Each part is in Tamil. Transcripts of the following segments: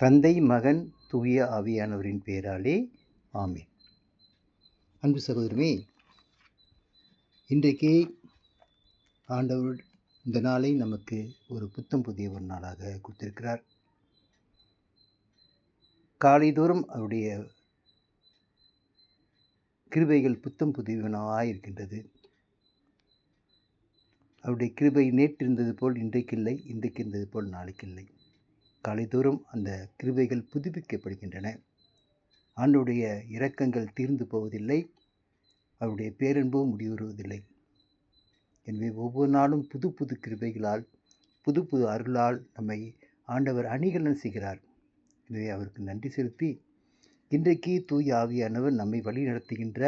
தந்தை மகன் தூய ஆவியானவரின் பெயராலே ஆமீன். அன்பு சகோதரமே இன்றைக்கு ஆண்டவர் இந்த நாளை நமக்கு ஒரு புத்தம் புதிய ஒரு நாளாக கொடுத்திருக்கிறார். காலைதோறும் அவருடைய கிருபைகள் புத்தம் புதியவனாக இருக்கின்றது அவருடைய கிருபை நேற்றிருந்தது போல் இன்றைக்கில்லை இன்றைக்கு இருந்தது போல் நாளைக்கு இல்லை காலைதோறும் அந்த கிருபைகள் புதுப்பிக்கப்படுகின்றன. ஆண்டுடைய இரக்கங்கள் தீர்ந்து போவதில்லை. அவருடைய பேரன்பும் முடிவுறுவதில்லை. எனவே ஒவ்வொரு நாளும் புது புது கிருபைகளால் புது புது அருளால் நம்மை ஆண்டவர் அணிகலன் செய்கிறார். எனவே அவருக்கு நன்றி செலுத்தி இன்றைக்கு தூய் ஆவியானவர் நம்மை வழி நடத்துகின்ற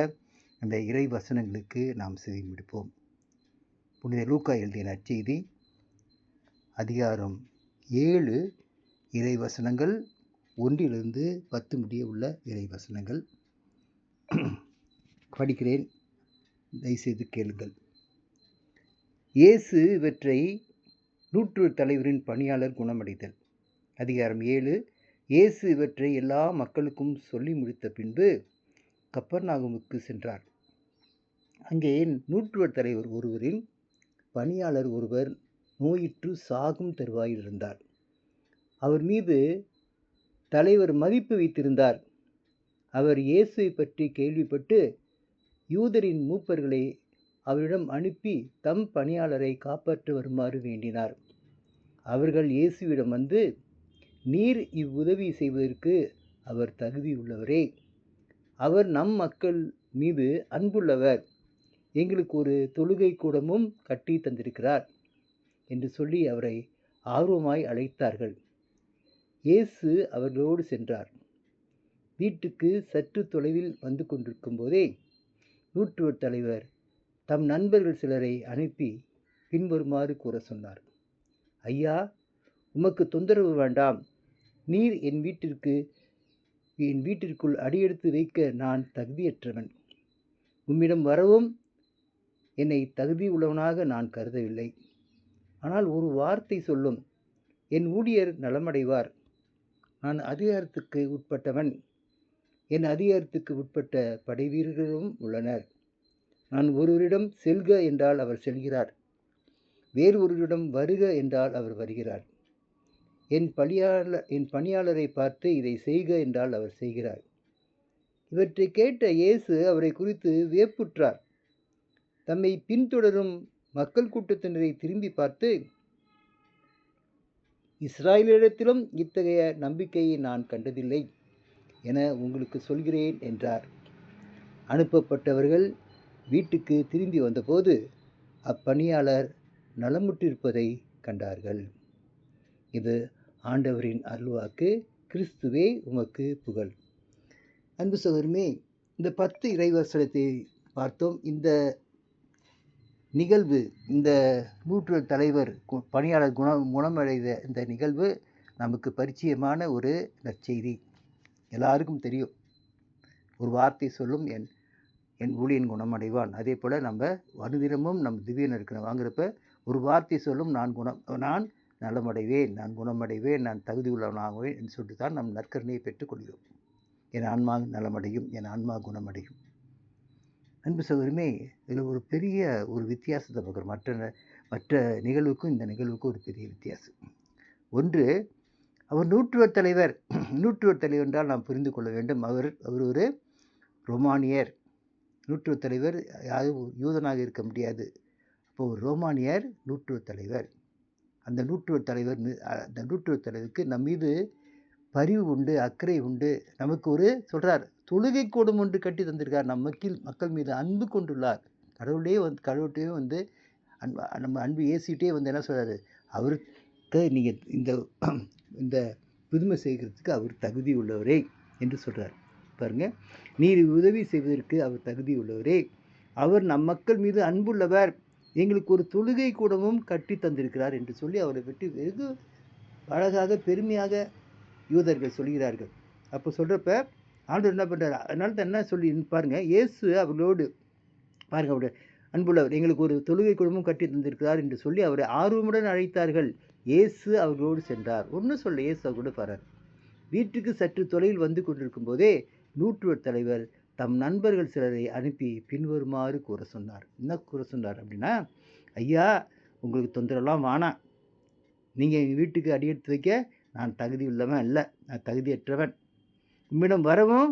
அந்த இறை வசனங்களுக்கு நாம் செவி முடிப்போம். புனித லூக்கா எழுதிய நற்செய்தி அதிகாரம் ஏழு இறை வசனங்கள் ஒன்றிலிருந்து பத்து முடிய உள்ள இறை வசனங்கள் படிக்கிறேன். தயவுசெய்து கேளுங்கள். இயேசு இவற்றை நூற்று தலைவரின் பணியாளர் குணமடைதல். அதிகாரம் ஏழு. இயேசு இவற்றை எல்லா மக்களுக்கும் சொல்லி முடித்த பின்பு கப்பர்நாகமுக்கு சென்றார். அங்கே நூற்றுவர் தலைவர் ஒருவரின் பணியாளர் ஒருவர் நோயிற்று சாகும் தருவாயில் இருந்தார் அவர் மீது தலைவர் மதிப்பு வைத்திருந்தார். அவர் இயேசுவை பற்றி கேள்விப்பட்டு யூதரின் மூப்பர்களை அவரிடம் அனுப்பி தம் பணியாளரை காப்பாற்ற வருமாறு வேண்டினார். அவர்கள் இயேசுவிடம் வந்து நீர் இவ்வுதவி செய்வதற்கு அவர் தகுதி உள்ளவரே அவர் நம் மக்கள் மீது அன்புள்ளவர். எங்களுக்கு ஒரு தொழுகை கூடமும் கட்டி தந்திருக்கிறார் என்று சொல்லி அவரை ஆர்வமாய் அழைத்தார்கள். இயேசு அவர்களோடு சென்றார். வீட்டுக்கு சற்று தொலைவில் வந்து கொண்டிருக்கும் போதே நூற்றுவர் தலைவர் தம் நண்பர்கள் சிலரை அனுப்பி பின்வருமாறு கூற சொன்னார். ஐயா உமக்கு தொந்தரவு வேண்டாம். நீர் என் வீட்டிற்கு என் வீட்டிற்குள் அடியெடுத்து வைக்க நான் தகுதியற்றவன். உம்மிடம் வரவும் என்னை தகுதி உள்ளவனாக நான் கருதவில்லை. ஆனால் ஒரு வார்த்தை சொல்லும். என் ஊழியர் நலமடைவார். நான் அதிகாரத்துக்கு உட்பட்டவன். என் அதிகாரத்துக்கு உட்பட்ட படைவீரர்களும் உள்ளனர். நான் ஒருவரிடம் செல்க என்றால் அவர் செல்கிறார். வேறு ஒருவரிடம் வருக என்றால் அவர் வருகிறார். என் பணியாளர் என் பணியாளரை பார்த்து இதை செய்க என்றால் அவர் செய்கிறார். இவற்றை கேட்ட இயேசு அவரை குறித்து வியப்புற்றார். தம்மை பின்தொடரும் மக்கள் கூட்டத்தினரை திரும்பி பார்த்து இஸ்ராயலிடத்திலும் இத்தகைய நம்பிக்கையை நான் கண்டதில்லை என உங்களுக்கு சொல்கிறேன் என்றார். அனுப்பப்பட்டவர்கள் வீட்டுக்கு திரும்பி வந்தபோது அப்பணியாளர் நலமுற்றிருப்பதை கண்டார்கள். இது ஆண்டவரின் அருள்வாக்கு கிறிஸ்துவே உமக்கு புகழ். அன்பு சகோதரமே இந்த பத்து இறைவசனத்தை பார்த்தோம். இந்த நிகழ்வு இந்த நூற்று தலைவர் கு- பணியாளர் குண குணமடைந்த இந்த நிகழ்வு நமக்கு பரிச்சயமான ஒரு நற்செய்தி. எல்லாருக்கும் தெரியும். ஒரு வார்த்தை சொல்லும் என் என் ஊழியன் குணமடைவான். அதே போல் நம்ம அனுதினமும் நம் திவ்யன் இருக்கிற வாங்குறப்ப ஒரு வார்த்தை சொல்லும் நான் குணம் நான் நலமடைவேன் நான் குணமடைவேன் நான் தகுதி உள்ளவனாகுவேன் என்று சொல்லிட்டு தான் நம் நற்கரணையை பெற்றுக்கொள்கிறோம் என் ஆன்மா நலமடையும் என் ஆன்மா குணமடையும். அன்பு சகோதரமே இதில் ஒரு பெரிய ஒரு வித்தியாசத்தை பார்க்குறோம். மற்ற மற்ற நிகழ்வுக்கும் இந்த நிகழ்வுக்கும் ஒரு பெரிய வித்தியாசம். ஒன்று அவர் நூற்றுவர் தலைவர். நூற்றுவர் தலைவர் என்றால் நாம் புரிந்து கொள்ள வேண்டும். அவர் அவர் ஒரு ரோமானியர். நூற்றுவர் தலைவர் யாரும் யூதனாக இருக்க முடியாது. அப்போ ஒரு ரோமானியர் நூற்றுவர் தலைவர். அந்த நூற்றுவர் தலைவர் அந்த நூற்றுவர் தலைவருக்கு நம் மீது பரிவு உண்டு அக்கறை உண்டு. நமக்கு ஒரு சொல்கிறார் தொழுகை கூடம் ஒன்று கட்டி தந்திருக்கார். நம்ம மக்கள் மக்கள் மீது அன்பு கொண்டுள்ளார். கடவுளே வந்து கடவுள்கிட்டே வந்து அன்பு நம்ம அன்பு ஏசிக்கிட்டே வந்து என்ன சொல்கிறாரு அவருக்கு நீங்கள் இந்த இந்த புதுமை செய்கிறதுக்கு அவர் தகுதி உள்ளவரே என்று சொல்கிறார் பாருங்க. நீர் உதவி செய்வதற்கு அவர் தகுதி உள்ளவரே. அவர் நம் மக்கள் மீது அன்புள்ளவர். எங்களுக்கு ஒரு தொழுகை கூடமும் கட்டி தந்திருக்கிறார் என்று சொல்லி அவரை பற்றி வெகு அழகாக பெருமையாக யூதர்கள் சொல்கிறார்கள். அப்போ சொல்கிறப்ப ஆண்டவர் என்ன பண்ணுறாரு அதனால தான் என்ன சொல்லி பாருங்க இயேசு அவர்களோடு பாருங்க அவருடைய அன்புள்ளவர் எங்களுக்கு ஒரு தொழுகை குடும்பம் கட்டி தந்திருக்கிறார் என்று சொல்லி அவரை ஆர்வமுடன் அழைத்தார்கள். இயேசு அவர்களோடு சென்றார். ஒன்றும் சொல்ல இயேசு அவர்களோடு பாரார் வீட்டுக்கு சற்று தொலைவில் வந்து கொண்டிருக்கும் போதே நூற்றுவர் தலைவர் தம் நண்பர்கள் சிலரை அனுப்பி பின்வருமாறு கூற சொன்னார். என்ன கூற சொன்னார் அப்படின்னா ஐயா உங்களுக்கு தொந்தரவுலாம் வேணாம் நீங்கள் எங்கள் வீட்டுக்கு அடியெடுத்து வைக்க நான் தகுதி உள்ளவன் இல்லை நான் தகுதியற்றவன். உம்மிடம் வரவும்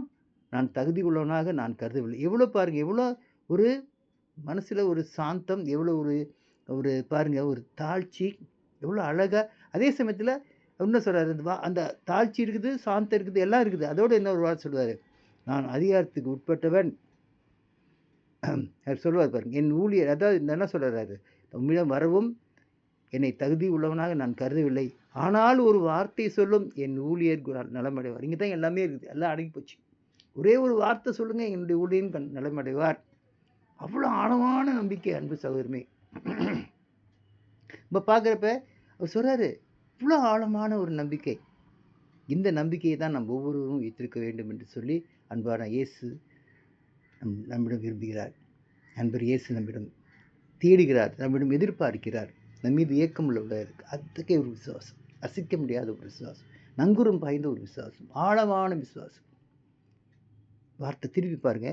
நான் தகுதி உள்ளவனாக நான் கருதவில்லை. எவ்வளோ பாருங்கள் எவ்வளோ ஒரு மனசில் ஒரு சாந்தம் எவ்வளோ ஒரு ஒரு பாருங்கள் ஒரு தாழ்ச்சி எவ்வளோ அழகாக அதே சமயத்தில் என்ன சொல்கிறார் அந்த வா- அந்த தாழ்ச்சி இருக்குது சாந்தம் இருக்குது எல்லாம் இருக்குது. அதோடு என்ன ஒரு வார்த்தை சொல்லுவார்? நான் அதிகாரத்துக்கு உட்பட்டவன். அவர் சொல்லுவார் பாருங்கள் என் ஊழியர் அதாவது என்ன சொல்கிறாரு உம்மிடம் வரவும் என்னை தகுதி உள்ளவனாக நான் கருதவில்லை. ஆனால் ஒரு வார்த்தை சொல்லும் என் ஊழியர் நலமடைவார். இங்கே தான் எல்லாமே இருக்குது. எல்லாம் அடங்கி போச்சு. ஒரே ஒரு வார்த்தை சொல்லுங்கள் என்னுடைய ஊழியன் கண் நலமடைவார். அவ்வளோ ஆழமான நம்பிக்கை அன்பு சகோதரமே. இப்போ பார்க்குறப்ப அவர் சொல்கிறாரு இவ்வளோ ஆழமான ஒரு நம்பிக்கை. இந்த நம்பிக்கையை தான் நம்ம ஒவ்வொருவரும் வைத்திருக்க வேண்டும் என்று சொல்லி அன்பான இயேசு நம் நம்மிடம் விரும்புகிறார். அன்பர் இயேசு நம்மிடம் தேடுகிறார் நம்மிடம் எதிர்பார்க்கிறார். நம்ம மீது ஏக்கம் உள்ள இருக்குது அத்தகைய ஒரு விசுவாசம். அசைக்க முடியாத ஒரு விசுவாசம். நங்குரம் பாய்ந்த ஒரு விசுவாசம். ஆழமான விசுவாசம். வார்த்தை திருப்பி பாருங்க.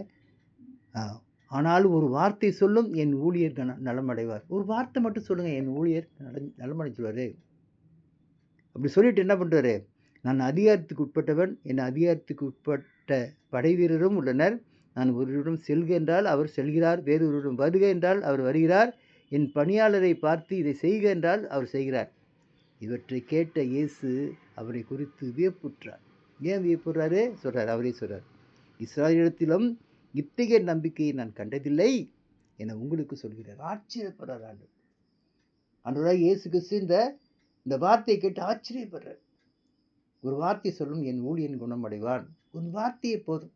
ஆனாலும் ஒரு வார்த்தை சொல்லும் என் ஊழியர் நலமடைவார். ஒரு வார்த்தை மட்டும் சொல்லுங்க என் ஊழியர் நல நலமடைஞ்சுவார் அப்படி சொல்லிட்டு என்ன பண்ணுறாரு நான் அதிகாரத்துக்கு உட்பட்டவன் என் அதிகாரத்துக்கு உட்பட்ட படை வீரரும் உள்ளனர். நான் ஒருவரிடம் செல்க என்றால் அவர் செல்கிறார் வேறொருவரிடம் வருக என்றால் அவர் வருகிறார். என் பணியாளரை பார்த்து இதை செய்க என்றால் அவர் செய்கிறார். இவற்றை கேட்ட இயேசு அவரை குறித்து வியப்புற்றார். ஏன் வியப்புறாரு சொல்கிறார் அவரே சொல்கிறார் இஸ்ராயலிடத்திலும் இத்தகைய நம்பிக்கையை நான் கண்டதில்லை என உங்களுக்கு சொல்கிறார். ஆச்சரியப்படுறார் ஆண்டு அன்றராக இயேசு கிறிஸ்து இந்த இந்த வார்த்தையை கேட்டு ஆச்சரியப்படுறார். ஒரு வார்த்தை சொல்லும் என் ஊழியன் குணமடைவான். ஒரு வார்த்தையே போதும்.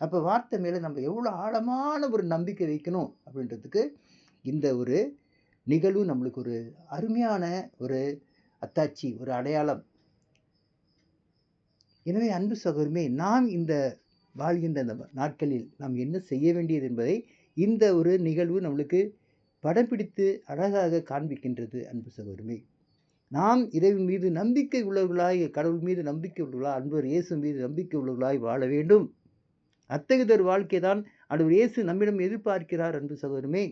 அப்போ வார்த்தை மேலே நம்ம எவ்வளோ ஆழமான ஒரு நம்பிக்கை வைக்கணும் அப்படின்றதுக்கு இந்த ஒரு நிகழ்வு நம்மளுக்கு ஒரு அருமையான ஒரு அத்தாச்சி ஒரு அடையாளம். எனவே அன்பு சகோதரமே நாம் இந்த வாழ்கின்ற இந்த நாட்களில் நாம் என்ன செய்ய வேண்டியது என்பதை இந்த ஒரு நிகழ்வு நம்மளுக்கு படம் பிடித்து அழகாக காண்பிக்கின்றது அன்பு சகோதரமே நாம் இறைவன் மீது நம்பிக்கை உள்ளவர்களாய் கடவுள் மீது நம்பிக்கை உள்ளவர்களாய் அன்பர் இயேசு மீது நம்பிக்கை உள்ளவர்களாய் வாழ வேண்டும். அத்தகையதொரு வாழ்க்கை தான் அன்பர் இயேசு நம்மிடம் எதிர்பார்க்கிறார் அன்பு சகோதரமே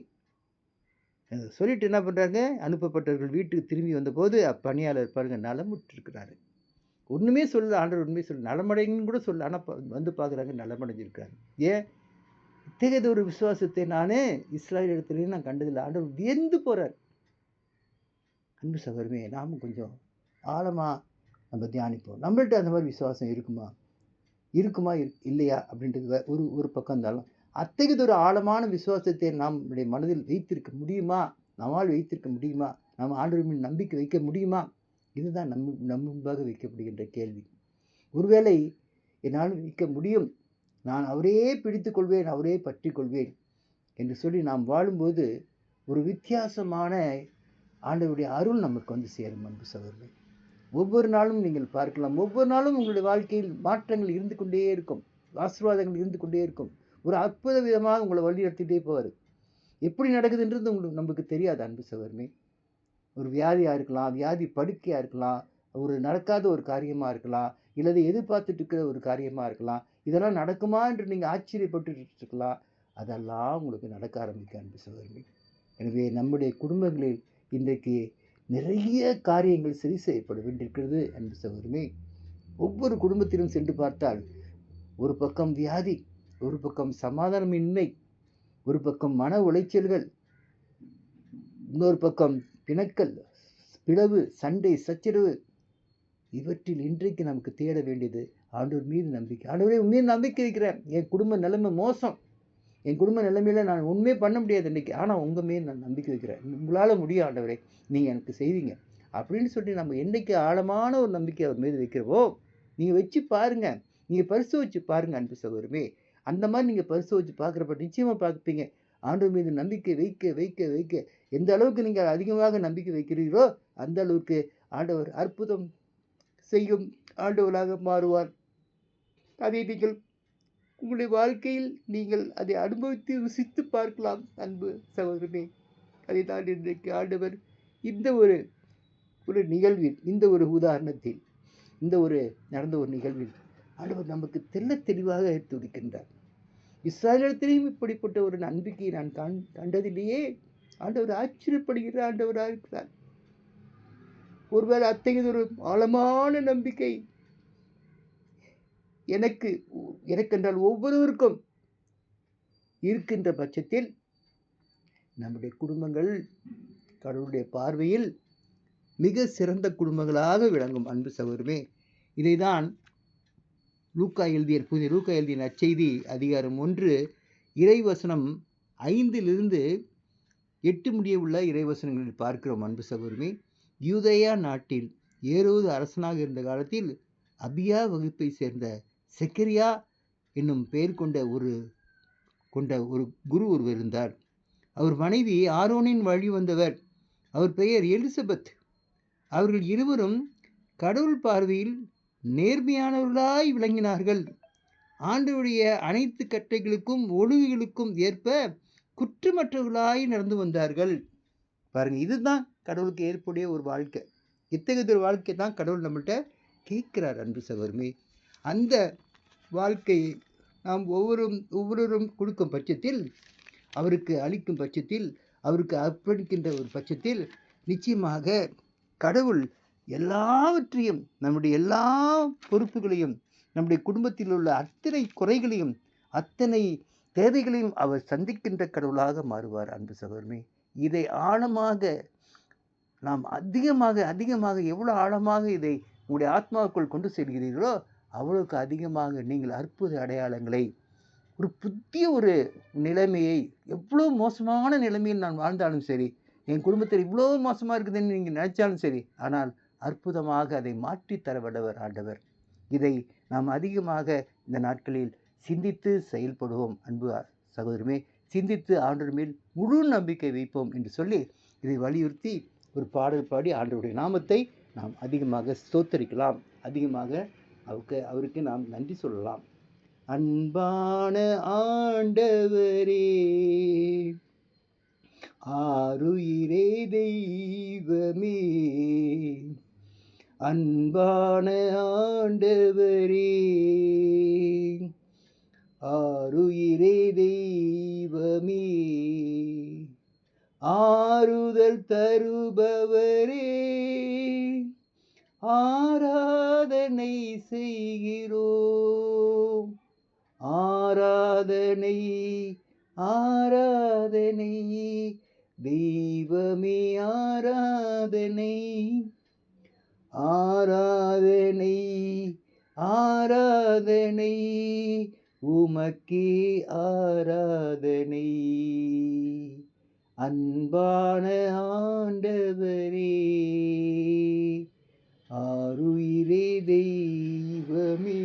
சொல்லிட்டு என்ன பண்ணுறாங்க அனுப்பப்பட்டவர்கள் வீட்டுக்கு திரும்பி வந்தபோது அப்பணியாளர் பாருங்க நலமுற்றிருக்கிறாரு. ஒன்றுமே சொல்லல ஆண்டவர் உண்மையை சொல்ல நலமடைங்கன்னு கூட சொல்ல ஆனால் வந்து பார்க்குறாங்க நலமடைஞ்சிருக்காரு. ஏன்? இத்தகையது ஒரு விசுவாசத்தை நான் இஸ்ராயல் இடத்துலையும் நான் கண்டதில்லை. ஆண்டவர் வியந்து போகிறார் அன்பு சகோதரமே நாமும் கொஞ்சம் ஆழமாக நம்ம தியானிப்போம். நம்மள்ட்ட அந்த மாதிரி விசுவாசம் இருக்குமா? இருக்குமா? இல்லையா? அப்படின்றது ஒரு ஒரு பக்கம் இருந்தாலும் அத்தகையதொரு ஆழமான விசுவாசத்தை நாம் நம்முடைய மனதில் வைத்திருக்க முடியுமா? நம்மால் வைத்திருக்க முடியுமா? நாம் ஆண்டவர் நம்பிக்கை வைக்க முடியுமா? இதுதான் நம் நம் முன்பாக வைக்கப்படுகின்ற கேள்வி. ஒருவேளை என்னால் வைக்க முடியும். நான் அவரே பிடித்து கொள்வேன் அவரே பற்றி கொள்வேன் என்று சொல்லி நாம் வாழும்போது ஒரு வித்தியாசமான ஆண்டவருடைய அருள் நமக்கு வந்து சேரும் அன்பு சகோதரர்களே. ஒவ்வொரு நாளும் நீங்கள் பார்க்கலாம். ஒவ்வொரு நாளும் உங்களுடைய வாழ்க்கையில் மாற்றங்கள் இருந்து கொண்டே இருக்கும். ஆசீர்வாதங்கள் இருந்து கொண்டே இருக்கும். ஒரு அற்புத விதமாக உங்களை வழி நடத்திட்டே போவார். எப்படி நடக்குதுன்றது உங்களுக்கு நமக்கு தெரியாது அன்பு சவர்மே ஒரு வியாதியாக இருக்கலாம் வியாதி படுக்கையாக இருக்கலாம் ஒரு நடக்காத ஒரு காரியமாக இருக்கலாம் இல்லது எதிர்பார்த்துட்டு இருக்கிற ஒரு காரியமாக இருக்கலாம் இதெல்லாம் நடக்குமா என்று நீங்கள் ஆச்சரியப்பட்டு இருக்கலாம் அதெல்லாம் உங்களுக்கு நடக்க ஆரம்பிக்க அன்பு சகோதரமே. எனவே நம்முடைய குடும்பங்களில் இன்றைக்கு நிறைய காரியங்கள் சரி செய்யப்பட வேண்டியிருக்கிறது அன்பு சகோதரமே. ஒவ்வொரு குடும்பத்திலும் சென்று பார்த்தால் ஒரு பக்கம் வியாதி ஒரு பக்கம் சமாதானமின்மை ஒரு பக்கம் மன உளைச்சல்கள் இன்னொரு பக்கம் பிணக்கல் பிளவு சண்டை சச்சரவு. இவற்றில் இன்றைக்கு நமக்கு தேட வேண்டியது ஆண்டவர் மீது நம்பிக்கை. ஆண்டவரே உன் மீது நம்பிக்கை வைக்கிறேன் என் குடும்ப நிலைமை மோசம். என் குடும்ப நிலைமையில் நான் உண்மையே பண்ண முடியாது இன்றைக்கி ஆனால் உங்கள் மீது நான் நம்பிக்கை வைக்கிறேன். உங்களால் முடியும் ஆண்டவரே. நீங்கள் எனக்கு செய்வீங்க. அப்படின்னு சொல்லி நம்ம என்றைக்கு ஆழமான ஒரு நம்பிக்கை அவர் மீது வைக்கிறவோ நீங்கள் வச்சு பாருங்கள் நீங்கள் பரிசு வச்சு பாருங்கள் அன்பு சகோதரமே. அந்த மாதிரி நீங்கள் பரிசோதிச்சு பார்க்குறப்ப நிச்சயமாக பார்ப்பீங்க. ஆண்டு மீது நம்பிக்கை வைக்க வைக்க வைக்க. எந்த அளவுக்கு நீங்கள் அதிகமாக நம்பிக்கை வைக்கிறீர்களோ அந்த அளவுக்கு ஆண்டவர் அற்புதம் செய்யும் ஆண்டவராக மாறுவார். அதை நீங்கள் உங்களுடைய வாழ்க்கையில் நீங்கள் அதை அனுபவித்து ருசித்து பார்க்கலாம் அன்பு சகோதரனே. அதை தான் இன்றைக்கு ஆண்டவர் இந்த ஒரு ஒரு நிகழ்வில் இந்த ஒரு உதாரணத்தில் இந்த ஒரு நடந்த ஒரு நிகழ்வில் ஆண்டவர் நமக்கு தெள்ளத் தெளிவாக எடுத்து கொடுக்கின்றார் இப்படிப்பட்ட ஒரு நம்பிக்கையை நான் கண் கண்டதிலேயே ஆண்டவர் ஆச்சரியப்படுகிற ஆண்டவராக இருக்கிறார். ஒருவேளை அத்தகைய ஒரு ஆழமான நம்பிக்கை. எனக்கு எனக்கென்றால் ஒவ்வொருவருக்கும் இருக்கின்ற பட்சத்தில் நம்முடைய குடும்பங்கள் கடவுளுடைய பார்வையில் மிக சிறந்த குடும்பங்களாக விளங்கும் அன்பு சகோதரமே இதைதான் லூக்கா எழுதிய புதிய லூக்கா எழுதிய நற்செய்தி அதிகாரம் ஒன்று. இறைவசனம் ஐந்திலிருந்து எட்டு முடிய உள்ள இறைவசனங்களில் பார்க்கிறோம் அன்பு சகோதரமே யூதயா நாட்டில் ஏரோது அரசனாக இருந்த காலத்தில் அபியா வகுப்பை சேர்ந்த செக்கரியா என்னும் பெயர் கொண்ட ஒரு கொண்ட ஒரு குரு ஒருவர் இருந்தார். அவர் மனைவி ஆரோனின் வழி வந்தவர். அவர் பெயர் எலிசபெத். அவர்கள் இருவரும் கடவுள் பார்வையில் நேர்மையானவர்களாய் விளங்கினார்கள். ஆண்டவருடைய அனைத்து கட்டைகளுக்கும் ஒழுங்குகளுக்கும் ஏற்ப குற்றமற்றவர்களாய் நடந்து வந்தார்கள். பாருங்கள் இதுதான் கடவுளுக்கு ஏற்புடைய ஒரு வாழ்க்கை. இத்தகைய ஒரு வாழ்க்கை தான் கடவுள் நம்மள்கிட்ட கேட்கிறார் அன்பு சகோதரமே. அந்த வாழ்க்கையை நாம் ஒவ்வொரு ஒவ்வொருவரும் கொடுக்கும் பட்சத்தில் அவருக்கு அளிக்கும் பட்சத்தில் அவருக்கு அர்ப்பணிக்கின்ற ஒரு பட்சத்தில் நிச்சயமாக கடவுள் எல்லாவற்றையும் நம்முடைய எல்லா பொறுப்புகளையும் நம்முடைய குடும்பத்தில் உள்ள அத்தனை குறைகளையும் அத்தனை தேவைகளையும் அவர் சந்திக்கின்ற கடவுளாக மாறுவார் அன்பு சகோதரமே. இதை ஆழமாக நாம் அதிகமாக அதிகமாக எவ்வளோ ஆழமாக இதை உங்களுடைய ஆத்மாவுக்குள் கொண்டு செல்கிறீர்களோ அவ்வளவுக்கு அதிகமாக நீங்கள் அற்புத அடையாளங்களை ஒரு புதிய ஒரு நிலைமையை எவ்வளோ மோசமான நிலைமையில் நான் வாழ்ந்தாலும் சரி என் குடும்பத்தில் இவ்வளோ மோசமாக இருக்குதுன்னு நீங்கள் நினச்சாலும் சரி ஆனால் அற்புதமாக அதை மாற்றித் வல்லவர் ஆண்டவர். இதை நாம் அதிகமாக இந்த நாட்களில் சிந்தித்து செயல்படுவோம் அன்பு சகோதரமே. சிந்தித்து ஆண்டவர் மேல் முழு நம்பிக்கை வைப்போம் என்று சொல்லி இதை வலியுறுத்தி ஒரு பாடல் பாடி ஆண்டவருடைய நாமத்தை நாம் அதிகமாக ஸ்தோத்தரிக்கலாம். அதிகமாக அவருக்கு அவருக்கு நாம் நன்றி சொல்லலாம். அன்பான ஆண்டவரே ஆருயிரே தெய்வமே. அன்பான ஆண்டவரே ஆறுயிரே தெய்வமே ஆறுதல் தருபவரே ஆராதனை செய்கிறோம் ஆராதனை ஆராதனை தெய்வமே ஆராதனை. ஆராதனை ஆராதனை உமக்கே ஆராதனை. அன்பான ஆண்டவரே ஆருயிரே தெய்வமே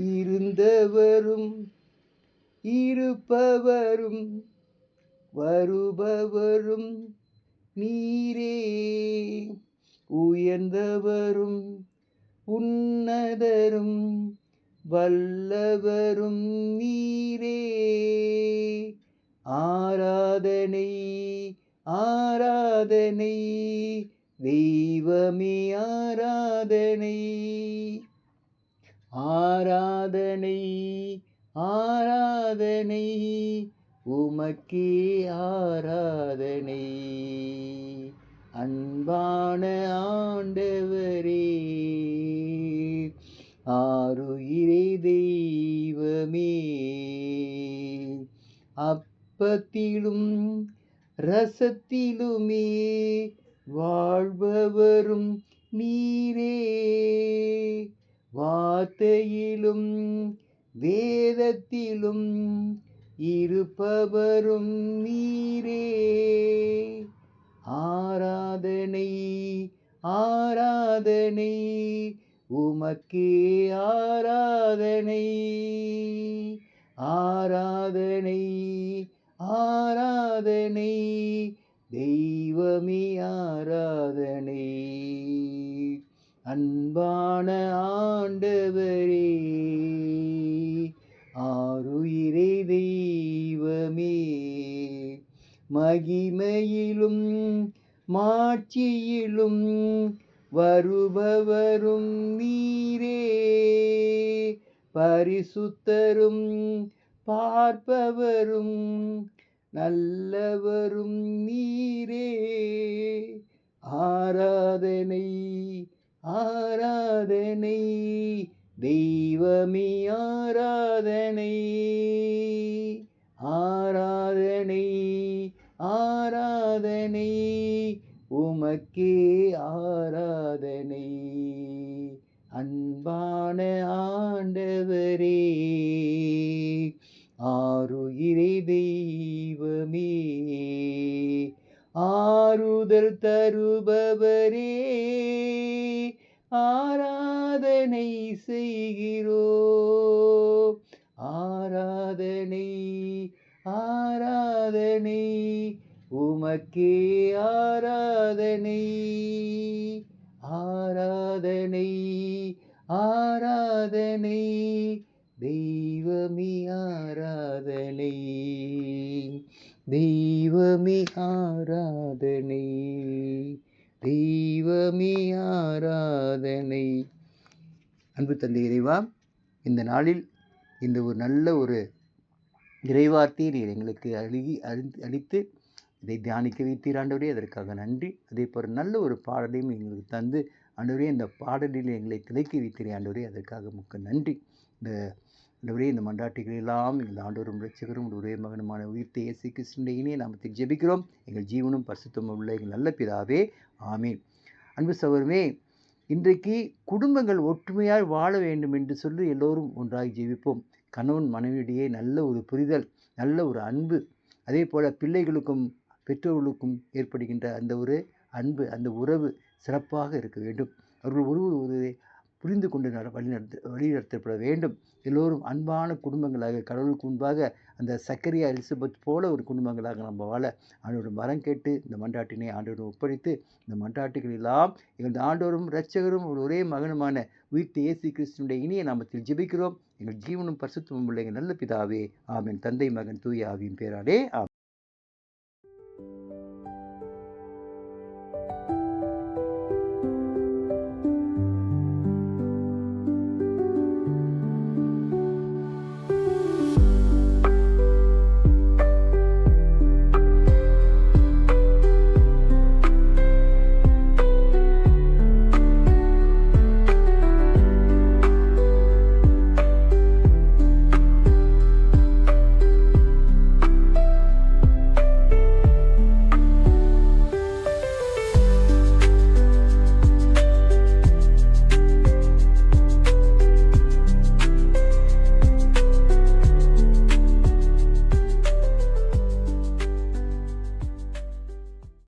இருந்தவரும் இருப்பவரும் வருபவரும் நீரே. உயர்ந்தவரும் உன்னதரும் வல்லவரும் நீரே. ஆராதனை ஆராதனை தெய்வமே ஆராதனை. ஆராதனை ஆராதனை உமக்கே ஆராதனை. அன்பான ஆண்டவரே ஆறுயிரே தெய்வமே அப்பத்திலும் ரசத்திலுமே வாழ்பவரும் நீரே. வார்த்தையிலும் வேதத்திலும் இருப்பவரும் நீரே. ஆராதனை ஆராதனை உமக்கே ஆராதனை. ஆராதனை ஆராதனை தெய்வமே ஆராதனை. அன்பான ஆண்டவரே மகிமையிலும் மாட்சியிலும் வருபவரும் நீரே. பரிசுத்தரும் பார்ப்பவரும் நல்லவரும் நீரே. ஆராதனை ஆராதனை தெய்வமே ஆராதனை. ஆரா ஆராதனை உமக்கே ஆராதனை. அன்பான ஆண்டவரே ஆறுயிரை தெய்வமே. ஆறுதல் தருபவரே ஆராதனை செய்கிறோ. ஆராதனை ஆராதனை உமக்கே ஆராதனை ஆராதனை ஆராதனை. தெய்வமே ஆராதனை தெய்வமே ஆராதனை தெய்வமே ஆராதனை. அன்பு தந்தை இறைவா இந்த நாளில் இந்த ஒரு நல்ல ஒரு இறைவார்த்தையை நீர் எங்களுக்கு அழுகி அழி- அளித்து இதை தியானிக்க வைத்தீர் ஆண்டவரே. அதற்காக நன்றி. அதே போல் நல்ல ஒரு பாடலையும் எங்களுக்கு தந்து ஆண்டவரே இந்த பாடலில் எங்களை திளைக்க வைத்தீர் ஆண்டவரே. அதற்காக முக்க நன்றி. இந்த ஆண்டவரே இந்த மண்டாட்டிகள் எல்லாம் எங்கள் ஆண்டவரும் ரட்சகரும் ஒரே மகனுமான உயிர்த்த இயேசு கிறிஸ்துவின் நாம் நாமத்தில் ஜெபிக்கிறோம். எங்கள் ஜீவனும் பரிசுத்தமும் உள்ள எங்கள் நல்ல பிதாவே. ஆமீன். அன்பு சவருமே இன்றைக்கு குடும்பங்கள் ஒற்றுமையாய் வாழ வேண்டும் என்று சொல்லி எல்லோரும் ஒன்றாக ஜீவிப்போம் கணவன் மனைவியிடையே நல்ல ஒரு புரிதல் நல்ல ஒரு அன்பு அதே போல் பிள்ளைகளுக்கும் பெற்றோர்களுக்கும் ஏற்படுகின்ற அந்த ஒரு அன்பு அந்த உறவு சிறப்பாக இருக்க வேண்டும். அவர்கள் ஒருவர் ஒருவரை புரிந்து கொண்டு நட வழிநடத்த வழிநடத்தப்பட வேண்டும். எல்லோரும் அன்பான குடும்பங்களாக கடவுளுக்கு முன்பாக அந்த சக்கரியா எலிசபெத் போல ஒரு குடும்பங்களாக நம்ம வாழ ஆண்டோட மரம் கேட்டு இந்த மன்றாட்டினை ஆண்டோரும் ஒப்படைத்து இந்த மன்றாட்டுகள் எல்லாம் எங்கள் ஆண்டோரும் இரட்சகரும் ஒரு ஒரே மகனுமான உயிர்த்த இயேசு கிறிஸ்துனுடைய இனிய நாமத்தில் ஜெபிக்கிறோம். எங்கள் ஜீவனும் பரிசுத்தமும் உள்ள எங்கள் நல்ல பிதாவே ஆமென். தந்தை மகன் தூய ஆவியின் பேராலே ஆமென்.